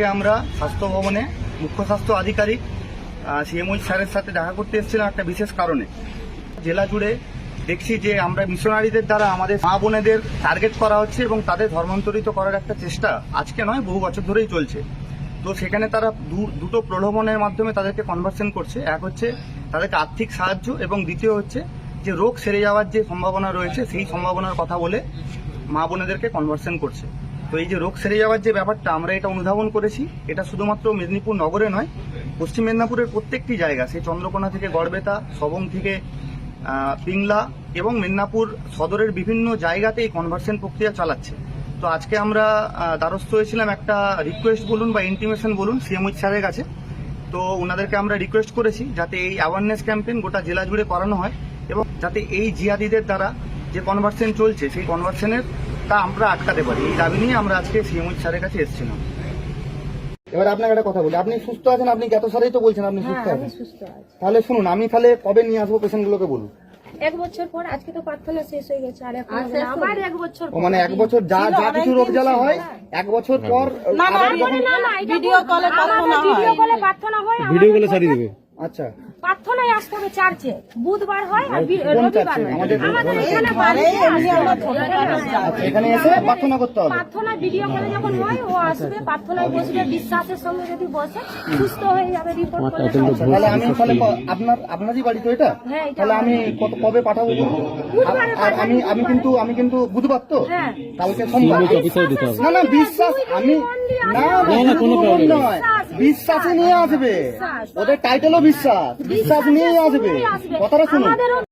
আজকে আমরা স্বাস্থ্য ভবনে মুখ্য স্বাস্থ্য আধিকারিক সিএমওই স্যারের সাথে দেখা করতে এসেছিলাম একটা বিশেষ কারণে। জেলা জুড়ে দেখছি যে আমরা মিশনারিদের দ্বারা আমাদের মা বোনেদের টার্গেট করা হচ্ছে এবং তাদের ধর্মান্তরিত করার একটা চেষ্টা আজকে নয়, বহু বছর ধরেই চলছে। তো সেখানে তারা দুটো প্রলোভনের মাধ্যমে তাদেরকে কনভার্সন করছে। এক হচ্ছে তাদেরকে আর্থিক সাহায্য এবং দ্বিতীয় হচ্ছে যে রোগ সেরে যাওয়ার যে সম্ভাবনা রয়েছে, সেই সম্ভাবনার কথা বলে মা বোনেদেরকে কনভার্সন করছে। তো এই যে রোগ সেরে যাওয়ার যে ব্যাপারটা, আমরা এটা অনুধাবন করেছি। এটা শুধুমাত্র মেদিনীপুর নগরে নয়, পশ্চিম মেদিনীপুরের প্রত্যেকটি জায়গা, সেই চন্দ্রকোনা থেকে গড়বেতা, সবং থেকে পিংলা এবং মেদিনীপুর সদরের বিভিন্ন জায়গাতে এই কনভার্সন প্রক্রিয়া চালাচ্ছে। তো আজকে আমরা দ্বারস্থ হয়েছিলাম একটা রিকোয়েস্ট বলুন বা ইন্টিমেশন বলুন সিএমইচ স্যারের কাছে। তো ওনাদেরকে আমরা রিকোয়েস্ট করেছি যাতে এই অ্যাওয়ারনেস ক্যাম্পেইন গোটা জেলা জুড়ে করানো হয় এবং যাতে এই জিহাদিদের দ্বারা যে কনভার্সন চলছে, সেই কনভার্সনের তা আমরা আটকাতে পারি। এই দাবি নিয়ে আমরা আজকে সিএমইচ স্যারের কাছে এসেছিলাম। এবার আপনাকে একটা কথা বলি। আপনি সুস্থ আছেন? আপনি গত সারেই তো বলছেন আপনি সুস্থ হ্যাঁ আছেন। তাহলে শুনুন আমি তাহলে কবে নিয়ে আসব পেশেন্টগুলোকে বলুন? এক বছর পর আজকে তো প্রার্থনা শেষ হয়ে গেছে আর এখন আবার এক বছর মানে এক বছর যা যা কিছু রোগ জ্বালা হয় এক বছর পর ভিডিও কলে প্রার্থনা ভিডিও কলে প্রার্থনা হয় ভিডিও কলে সারি দেবে। আচ্ছা। প্রার্থনায় আসতে হবে চার্চে। বুধবার হয় আর রবিবার হয়। আমাদের- এখানে। আচ্ছা এখানে এসে প্রার্থনা করতে হবে। প্রার্থনা ভিডিও কলে যখন হয় ও আসবে প্রার্থনায় বসবে বিশ্বাসের সঙ্গে যদি বসে সুস্থ হয়ে যাবে রিপোর্ট আচ্ছা, তাহলে। আমি তাহলে আপনার আপনারই বাড়ি তো এটা? হ্যাঁ, তাহলে আমি কত কবে পাঠাবো? আর আমি আমি কিন্তু আমি কিন্তু বুধবার তো। হ্যাঁ। কালকে সোমবার। না না বিশ্বাস আমি না না কোনো নয়। বিশ্বাসে নিয়ে আসবে। ওদের টাইটেলও বিশ্বাস। বিশ্বাস নিয়ে আসবে। কথাটা শুনুন।